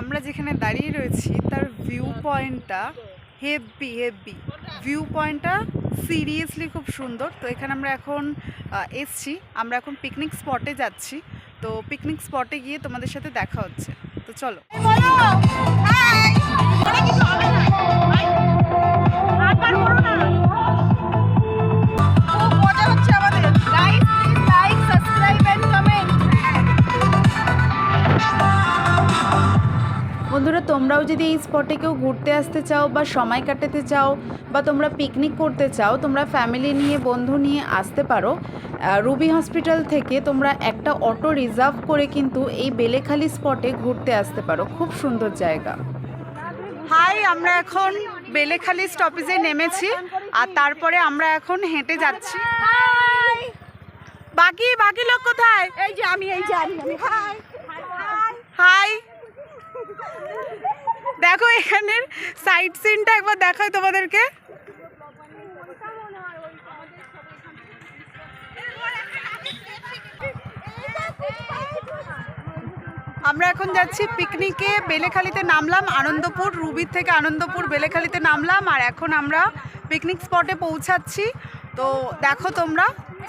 আমরা যেখানে দাঁড়িয়ে রয়েছি, তার ভিউ পয়েন্টটা হেভি হেভি ভিউ পয়েন্টটা সিরিয়াসলি খুব সুন্দর। তো এখানে আমরা এখন এসছি। আমরা এখন পিকনিক স্পটে যাচ্ছি। তো পিকনিক স্পটে গিয়ে তোমাদের সাথে দেখা হচ্ছে। তো চলো। তোমরাও যদি এই স্পটে কেউ ঘুরতে আসতে চাও বা সময় কাটাতে চাও বা তোমরা পিকনিক করতে চাও তোমরা ফ্যামিলি নিয়ে বন্ধু নিয়ে আসতে পারো। রুবি হসপিটাল থেকে তোমরা একটা অটো রিজার্ভ করে কিন্তু এই বেলেখালি স্পটে ঘুরতে আসতে পারো। খুব সুন্দর জায়গা। হাই আমরা এখন বেলেখালি স্টপেজে নেমেছি আর তারপরে আমরা এখন হেঁটে যাচ্ছি। বাকি বাকি লোক কোথায়? এই যে আমি এই যে আমি হাই হাই দেখো এখানের সাইড সিনটা একবার দেখাই তোমাদেরকে। আমরা এখন যাচ্ছি পিকনিকে বেলেখালিতে নামলাম, আনন্দপুর, রুবির থেকে আনন্দপুর বেলেখালিতে নামলাম, আর এখন আমরা পিকনিক স্পটে পৌঁছাচ্ছি। তো দেখো তোমরা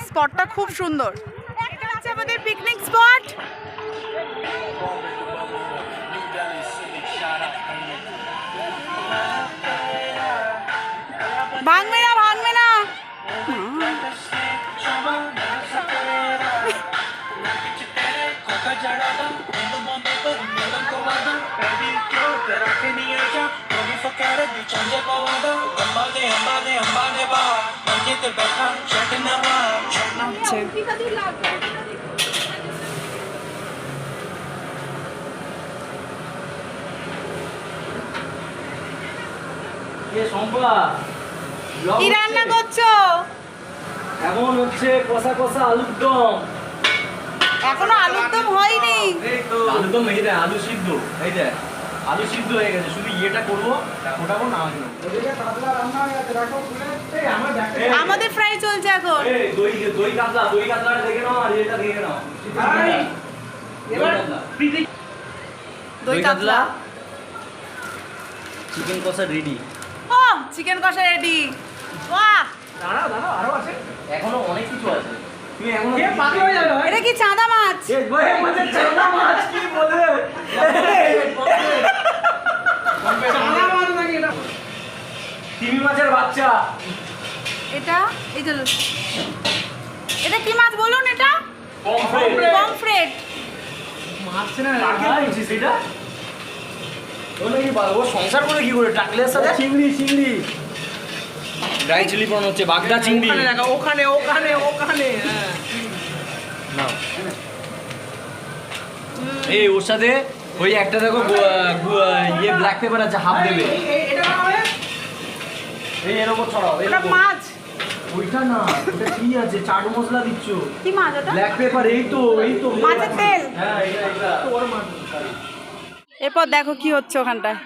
স্পটটা খুব সুন্দর। হচ্ছে আমাদের পিকনিক স্পট ভাঙবে না ভাঙবে না। আচ্ছা। কে রান্না করছ? এখন হচ্ছে কষা কষা আলুর দম। এখনও আলুর দম হয়নি। আলুর দম এই দেখ আলু সিদ্ধ এই দেখ আলু সিদ্ধ হয়ে গেছে। শুধু ইয়েটা করব ওটাও না আমাদের ফ্রাই চলছে এখন। এই দই দই কাতলা দই কাতলাটা দেখে নাও আর এটা দেখে নাও। দই কাতলা। চিকেন কষা রেডি ও চিকেন কষা রেডি বাহ! দাঁড়াও দাঁড়াও আরও আছে? এখনও অনেক কিছু আছে। তুমি এখনও কে বাকি হয়ে যাবে? ভাই এটা কি চাঁদা মাছ? এ ভাই মধ্যে চানা মাছ কি বলে? চানা মাছ নাকি এটা? তিমি মাছের বাচ্চা। এটা এই চলো এটা কি মাছ বলুন এটা? পমফ্রেট। মারছে না কাকে বলছিস এটা? ও নাকি বা- সংসার করে কি করে? টাকলের সাথে চিংড়ি চিংড়ি। ড্রাই চিলি প্রন হচ্ছে বাগদা চিংড়ি। ওখানে ওখানে ওখানে ওখানে হ্যাঁ। নাও। এই ওর সাথে ওই একটা দেখো ইয়ে ব্ল্যাক পেপার আছে হাফ দেবে। এই- এই- এটা না হবে? এই এর উপর ছড়াও এটা মাছ। ওইটা না ওটা কি আছে? চাট মশলা দিচ্ছ। কি মাছ ওটা? ব্ল্যাক পেপার এই তো এই তো। মাছের তেল? হ্যাঁ এটা এটা। এরপর দেখো কি হচ্ছে ওখানটায়।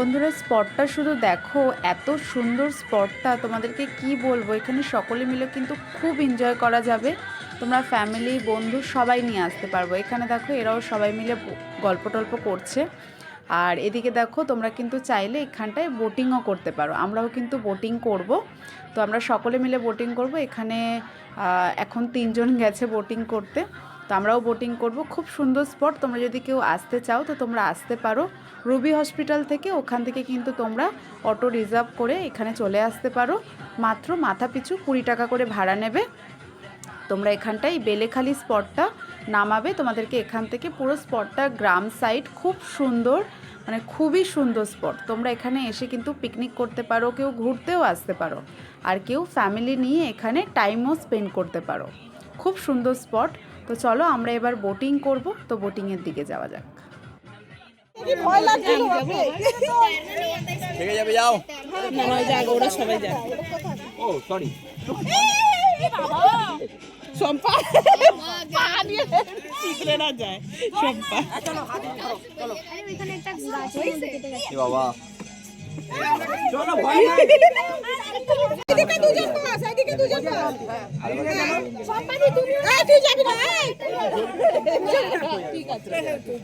বন্ধুরা স্পটটা শুধু দেখো, এত সুন্দর স্পটটা তোমাদেরকে কি বলব? এখানে সকলে মিলে কিন্তু খুব এনজয় করা যাবে। তোমরা ফ্যামিলি বন্ধু সবাই নিয়ে আসতে পারব। এখানে দেখো, এরাও সবাই মিলে গল্প টল্প করছে। আর এদিকে দেখো, তোমরা কিন্তু চাইলে এখানটায় বোটিংও করতে পারো। আমরাও কিন্তু বোটিং করব। তো আমরা সকলে মিলে বোটিং করব। এখানে এখন তিনজন গেছে বোটিং করতে। তো আমরাও বোটিং করব। খুব সুন্দর স্পট তোমরা যদি কেউ আসতে চাও, তো তোমরা আসতে পারো। রুবি হসপিটাল থেকে ওখান থেকে কিন্তু তোমরা অটো রিজার্ভ করে এখানে চলে আসতে পারো। মাত্র মাথা পিছু কুড়ি টাকা করে ভাড়া নেবে। তোমরা এখানটায় এই বেলেখালি স্পটটা নামাবে। তোমাদেরকে এখান থেকে পুরো স্পটটা গ্রাম সাইড খুব সুন্দর মানে খুবই সুন্দর স্পট তোমরা এখানে এসে কিন্তু পিকনিক করতে পারো, কেউ ঘুরতেও আসতে পারো। আর কেউ ফ্যামিলি নিয়ে এখানে টাইমও স্পেন্ড করতে পারো। খুব সুন্দর স্পট তো চলো আমরা এবার বোটিং করব তো বোটিংয়ের দিকে যাওয়া যাক। থেকে যাবে যাও। চিকলে না যায়।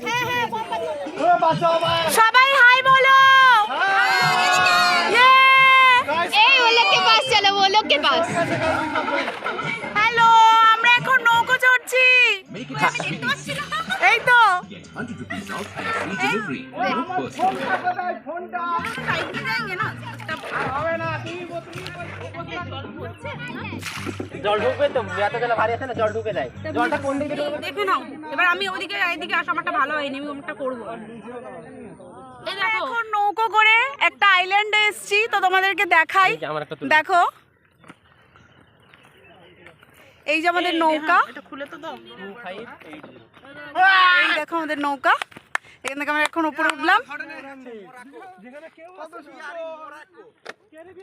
হ্যাঁ, হ্যাঁ, সবাই হাই বলো। এই ও লোককে পাস চলো ও লোককে পাস। হ্যালো আমরা এখন নৌকো চড়ছি। আমি দেখতে পাচ্ছি জল ঢুকবে তো এত গেলে ভারী আছে না জল ঢুকে যায়। জলটা কোন দিকে দেখে নাও। এবার আমি ওদিকে এদিকে আসো আমারটা ভালো হয়নি আমি ওটা করব। এখন নৌকো করে একটা আইল্যান্ডে এসেছি তো তোমাদেরকে দেখাই। দেখো এই যে আমাদের নৌকা। এটা খুলে তো দাও। এই দেখো আমাদের নৌকা। এখান থেকে আমরা এখন উপরে উঠলাম।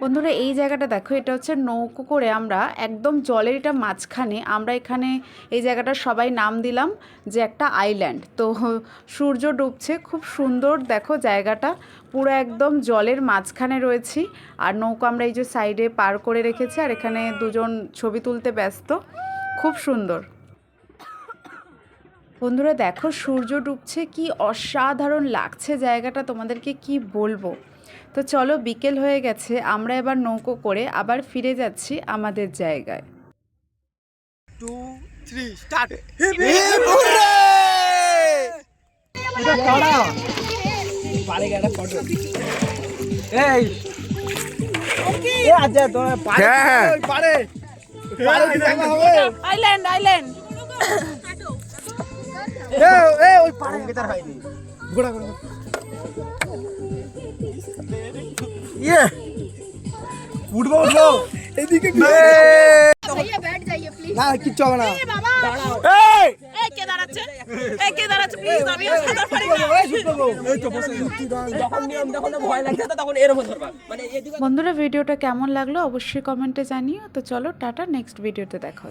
বন্ধুরা, এই জায়গাটা দেখো, এটা হচ্ছে নৌকো করে আমরা একদম জলের এটা মাঝখানে আমরা এখানে এই জায়গাটা সবাই নাম দিলাম যে একটা আইল্যান্ড তো সূর্য ডুবছে, খুব সুন্দর দেখো জায়গাটা, পুরো একদম জলের মাঝখানে রয়েছি। আর নৌকো আমরা এই যে সাইডে পার করে রেখেছি, আর এখানে দুজন ছবি তুলতে ব্যস্ত, খুব সুন্দর। বন্ধুরা দেখো সূর্য ডুবছে কি অসাধারণ লাগছে জায়গাটা তোমাদেরকে কি বলব? তো চলো বিকেল হয়ে গেছে আমরা এবার নৌকো করে আবার ফিরে যাচ্ছি আমাদের জায়গায়। আইল্যান্ড আইল্যান্ড বন্ধুরা ভিডিওটা কেমন লাগল অবশ্যই কমেন্টে জানিও। তো চলো টাটা নেক্সট ভিডিওতে দেখা